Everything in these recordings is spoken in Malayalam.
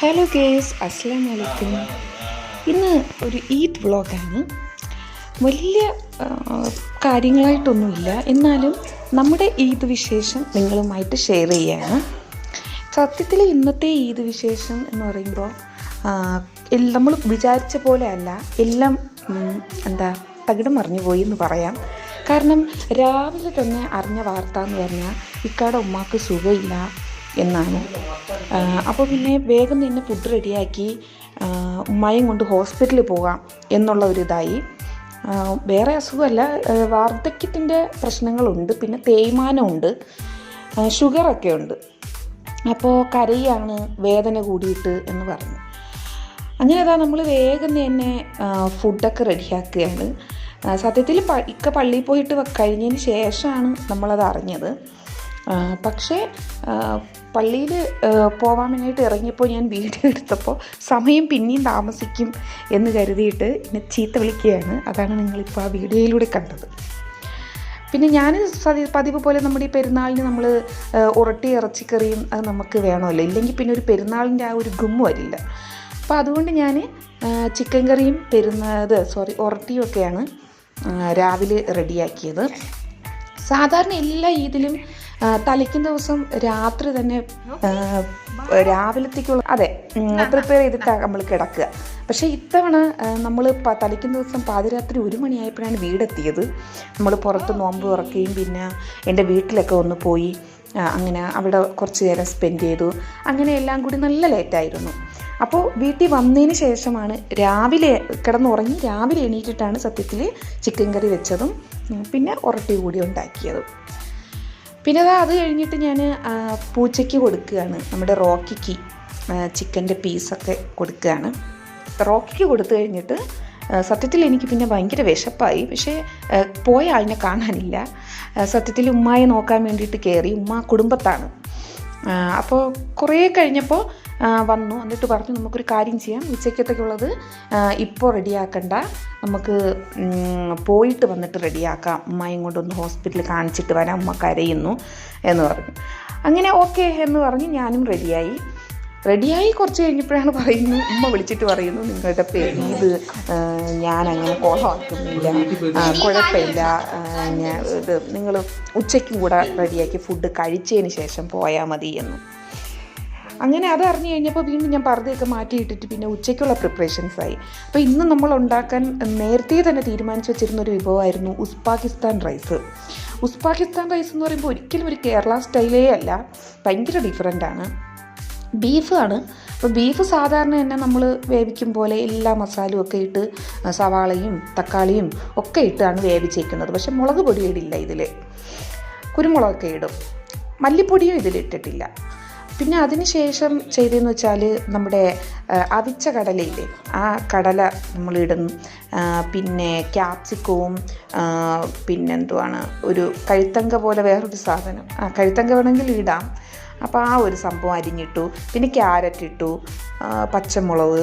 ഹലോ ഗേസ് അസ്സാം വലൈക്കും ഇന്ന് ഒരു ഈദ് വ്ളോഗാണ്. വലിയ കാര്യങ്ങളായിട്ടൊന്നുമില്ല. എന്നാലും നമ്മുടെ ഈദ് വിശേഷം നിങ്ങളുമായിട്ട് ഷെയർ ചെയ്യാണ്. സത്യത്തിൽ ഇന്നത്തെ ഈദ് വിശേഷം എന്ന് പറയുമ്പോൾ നമ്മൾ വിചാരിച്ച പോലെ അല്ല. എല്ലാം എന്താ തകിടം മറിഞ്ഞു പോയി എന്ന് പറയാം. കാരണം രാവിലെ തന്നെ അറിഞ്ഞ വാർത്ത എന്ന് പറഞ്ഞാൽ ഇക്കാടെ ഉമ്മാക്ക് സുഖമില്ല. എന്നാണ്. അപ്പോൾ പിന്നെ വേഗം തന്നെ ഫുഡ് റെഡിയാക്കി ഉമ്മായും കൊണ്ട് ഹോസ്പിറ്റലിൽ പോകാം എന്നുള്ള ഒരിതായി വേറെ അസുഖമല്ല വാർദ്ധക്യത്തിന്റെ പ്രശ്നങ്ങളുണ്ട് പിന്നെ തേയ്മാനമുണ്ട് ഷുഗറൊക്കെ ഉണ്ട്. അപ്പോൾ കരയാണ് വേദന കൂടിയിട്ട് എന്ന് പറഞ്ഞു. അങ്ങനെ അതാ നമ്മൾ വേഗം തന്നെ ഫുഡൊക്കെ റെഡിയാക്കുകയാണ് സത്യത്തിൽ ഇക്ക പള്ളിയിൽ പോയിട്ട് കഴിഞ്ഞതിന് ശേഷമാണ് നമ്മളത് അറിഞ്ഞത്. പക്ഷേ പള്ളിയിൽ പോകാൻ വേണ്ടിയിട്ട് ഇറങ്ങിയപ്പോൾ ഞാൻ വീഡിയോ എടുത്തപ്പോൾ സമയം പിന്നെയും താമസിക്കും എന്ന് കരുതിയിട്ട് എന്നെ ചീത്ത വിളിക്കുകയാണ്. അതാണ് നിങ്ങളിപ്പോൾ ആ വീഡിയോയിലൂടെ കണ്ടത്. പിന്നെ ഞാൻ സതി പതിവ് പോലെ നമ്മുടെ ഈ പെരുന്നാളിന് നമ്മൾ ഉരട്ടി ഇറച്ചിക്കറിയും അത് നമുക്ക് വേണമല്ലോ. ഇല്ലെങ്കിൽ പിന്നെ ഒരു പെരുന്നാളിന്റെ ആ ഒരു ഗുമ്മ വരില്ല. അപ്പോൾ അതുകൊണ്ട് ഞാൻ ചിക്കൻ കറിയും പെരുന്നാത് സോറി ഉരട്ടിയും ഒക്കെയാണ് രാവിലെ റെഡിയാക്കിയത്. സാധാരണ എല്ലാ ഈദിലും തലയ്ക്കും ദിവസം രാത്രി തന്നെ രാവിലത്തേക്കുള്ള അതെ പ്രിപ്പയർ ചെയ്തിട്ടാണ് നമ്മൾ കിടക്കുക. പക്ഷേ ഇത്തവണ നമ്മൾ തലയ്ക്കും ദിവസം പാതിരാത്രി ഒരു മണിയായപ്പോഴാണ് വീടെത്തിയത്. നമ്മൾ പുറത്ത് നോമ്പ് തുറക്കുകയും പിന്നെ എന്റെ വീട്ടിലൊക്കെ ഒന്ന് പോയി അങ്ങനെ അവിടെ കുറച്ച് നേരം സ്പെൻഡ് ചെയ്തു. അങ്ങനെ എല്ലാം കൂടി നല്ല ലേറ്റായിരുന്നു. അപ്പോൾ വീട്ടിൽ വന്നതിന് ശേഷമാണ് രാവിലെ കിടന്നുറങ്ങി രാവിലെ എണീറ്റിട്ടാണ് സത്യത്തിൽ ചിക്കൻ കറി വെച്ചതും പിന്നെ ഉറട്ടി കൂടി ഉണ്ടാക്കിയതും. പിന്നെ അത് അത് കഴിഞ്ഞിട്ട് ഞാൻ പൂച്ചയ്ക്ക് കൊടുക്കുകയാണ്. നമ്മുടെ റോക്കിക്ക് ചിക്കന്റെ പീസൊക്കെ കൊടുക്കുകയാണ്. റോക്കിക്ക് കൊടുത്തു കഴിഞ്ഞിട്ട് സത്യത്തിൽ എനിക്ക് പിന്നെ ഭയങ്കര വിശപ്പായി. പക്ഷേ പോയ ആളിനെ കാണാനില്ല. സത്യത്തിൽ ഉമ്മായെ നോക്കാൻ വേണ്ടിയിട്ട് കയറി. ഉമ്മ കുടുംബത്താണ്. അപ്പോൾ കുറേ കഴിഞ്ഞപ്പോൾ വന്നു. എന്നിട്ട് പറഞ്ഞു നമുക്കൊരു കാര്യം ചെയ്യാം. ഉച്ചയ്ക്കത്തേക്കുള്ളത് ഇപ്പോൾ റെഡിയാക്കണ്ട. നമുക്ക് പോയിട്ട് വന്നിട്ട് റെഡിയാക്കാം. ഉമ്മയും കൊണ്ടൊന്ന് ഹോസ്പിറ്റലിൽ കാണിച്ചിട്ട് വരാം. അമ്മ കരയുന്നു എന്ന് പറഞ്ഞു. അങ്ങനെ ഓക്കെ എന്ന് പറഞ്ഞ് ഞാനും റെഡിയായി. റെഡിയായി കുറച്ച് കഴിഞ്ഞപ്പോഴാണ് പറയുന്നു ഉമ്മ വിളിച്ചിട്ട് പറയുന്നു നിങ്ങളുടെ പേര് ഇത് അങ്ങനെ കോളമാക്കുന്നില്ല കുഴപ്പമില്ല. ഞാൻ ഇത് നിങ്ങൾ ഉച്ചയ്ക്കും കൂടെ റെഡിയാക്കി ഫുഡ് കഴിച്ചതിന് ശേഷം പോയാൽ മതി എന്ന്. അങ്ങനെ അത് അറിഞ്ഞു കഴിഞ്ഞപ്പോൾ വീണ്ടും ഞാൻ പർദ്ദയൊക്കെ മാറ്റിയിട്ടിട്ട് പിന്നെ ഉച്ചയ്ക്കുള്ള പ്രിപ്പറേഷൻസ് ആയി. അപ്പോൾ ഇന്ന് നമ്മൾ ഉണ്ടാക്കാൻ നേരത്തെ തന്നെ തീരുമാനിച്ചു വെച്ചിരുന്ന ഒരു വിഭവമായിരുന്നു ഉസ്പാകിസ്ഥാൻ റൈസ് ഉസ്പാകിസ്ഥാൻ റൈസ് എന്ന് പറയുമ്പോൾ ഒരിക്കലും ഒരു കേരള സ്റ്റൈലേ അല്ല. ഭയങ്കര ഡിഫറെന്റ് ആണ്. ബീഫാണ് അപ്പോൾ ബീഫ് സാധാരണ തന്നെ നമ്മൾ വേവിക്കും പോലെ എല്ലാ മസാലയും ഒക്കെ ഇട്ട് സവാളയും തക്കാളിയും ഒക്കെ ഇട്ടാണ് വേവിച്ചേക്കുന്നത്. പക്ഷേ മുളക് പൊടി ഇടില്ല ഇതിൽ കുരുമുളകൊക്കെ ഇടും. മല്ലിപ്പൊടിയും ഇതിലിട്ടിട്ടില്ല പിന്നെ അതിന് ശേഷം ചെയ്തതെന്ന് വെച്ചാൽ നമ്മുടെ അവിച്ച കടലയില്ലേ ആ കടല നമ്മളിടും പിന്നെ ക്യാപ്സിക്കവും പിന്നെന്തുവാണ് ഒരു കഴുത്തങ്ക പോലെ വേറൊരു സാധനം. ആ കഴുത്തങ്ക വേണമെങ്കിൽ ഇടാം. അപ്പോൾ ആ ഒരു സംഭവം അരിഞ്ഞിട്ടു പിന്നെ ക്യാരറ്റ് ഇട്ടു പച്ചമുളക്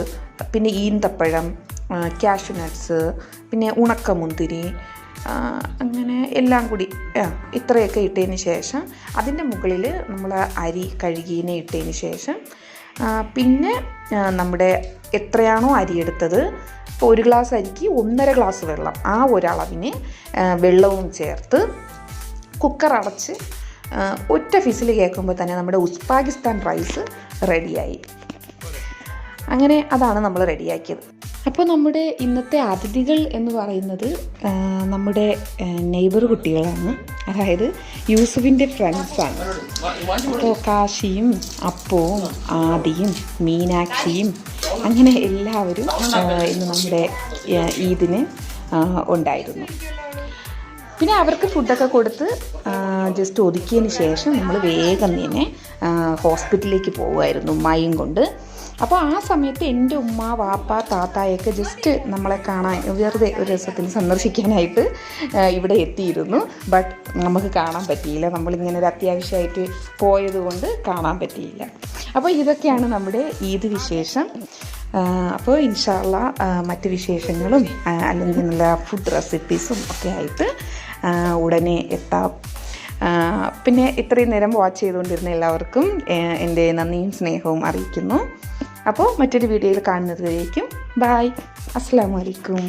പിന്നെ ഈന്തപ്പഴം ക്യാഷ് നട്ട്സ് പിന്നെ ഉണക്കമുന്തിരി അങ്ങനെ എല്ലാം കൂടി ഇത്രയൊക്കെ ഇട്ടതിന് ശേഷം അതിന്റെ മുകളിൽ നമ്മൾ അരി കഴുകിയതിനെ ഇട്ടതിന് ശേഷം പിന്നെ നമ്മുടെ എത്രയാണോ അരി എടുത്തത് ഇപ്പോൾ ഒരു ഗ്ലാസ് അരിക്ക് ഒന്നര ഗ്ലാസ് വെള്ളം ആ ഒരളവിന് വെള്ളവും ചേർത്ത് കുക്കർ അടച്ച് ഒറ്റ ഫിസിൽ കേൾക്കുമ്പോൾ തന്നെ നമ്മുടെ ഉസ്പാകിസ്ഥാൻ റൈസ് റെഡിയായി. അങ്ങനെ അതാണ് നമ്മൾ റെഡിയാക്കിയത്. അപ്പോൾ നമ്മുടെ ഇന്നത്തെ അതിഥികൾ എന്ന് പറയുന്നത് നമ്മുടെ നെയ്ബർ കുട്ടികളാണ്. അതായത് യൂസുഫിന്റെ ഫ്രണ്ട്സാണ് അപ്പോൾ കാശിയും അപ്പവും ആദിയും മീനാക്ഷിയും അങ്ങനെ എല്ലാവരും ഇന്ന് നമ്മുടെ ഈദിന് ഉണ്ടായിരുന്നു. പിന്നെ അവർക്ക് ഫുഡൊക്കെ കൊടുത്ത് ജസ്റ്റ് ഒതുക്കിയതിന് ശേഷം നമ്മൾ വേഗം തന്നെ ഹോസ്പിറ്റലിലേക്ക് പോകുമായിരുന്നു ഉമ്മായും കൊണ്ട്. അപ്പോൾ ആ സമയത്ത് എന്റെ ഉമ്മ വാപ്പ താത്തായൊക്കെ ജസ്റ്റ് നമ്മളെ കാണാൻ വെറുതെ ഒരു രസത്തിന് സന്ദർശിക്കാനായിട്ട് ഇവിടെ എത്തിയിരുന്നു. ബട്ട് നമുക്ക് കാണാൻ പറ്റിയില്ല. നമ്മളിങ്ങനെ ഒരു അത്യാവശ്യമായിട്ട് പോയതുകൊണ്ട് കാണാൻ പറ്റിയില്ല. അപ്പോൾ ഇതൊക്കെയാണ് നമ്മുടെ ഈദ് വിശേഷം. അപ്പോൾ ഇൻഷാല്ല മറ്റ് വിശേഷങ്ങളും അല്ലെങ്കിൽ നല്ല ഫുഡ് റെസിപ്പീസും ഒക്കെ ആയിട്ട് ഉടനെ എത്താം. പിന്നെ ഇത്രയും നേരം വാച്ച് ചെയ്തുകൊണ്ടിരുന്ന എല്ലാവർക്കും എന്റെ നന്ദിയും സ്നേഹവും അറിയിക്കുന്നു. അപ്പോൾ മറ്റൊരു വീഡിയോയിൽ കാണുന്നത് വരേക്കും ബായ് അസ്സാം വലൈക്കും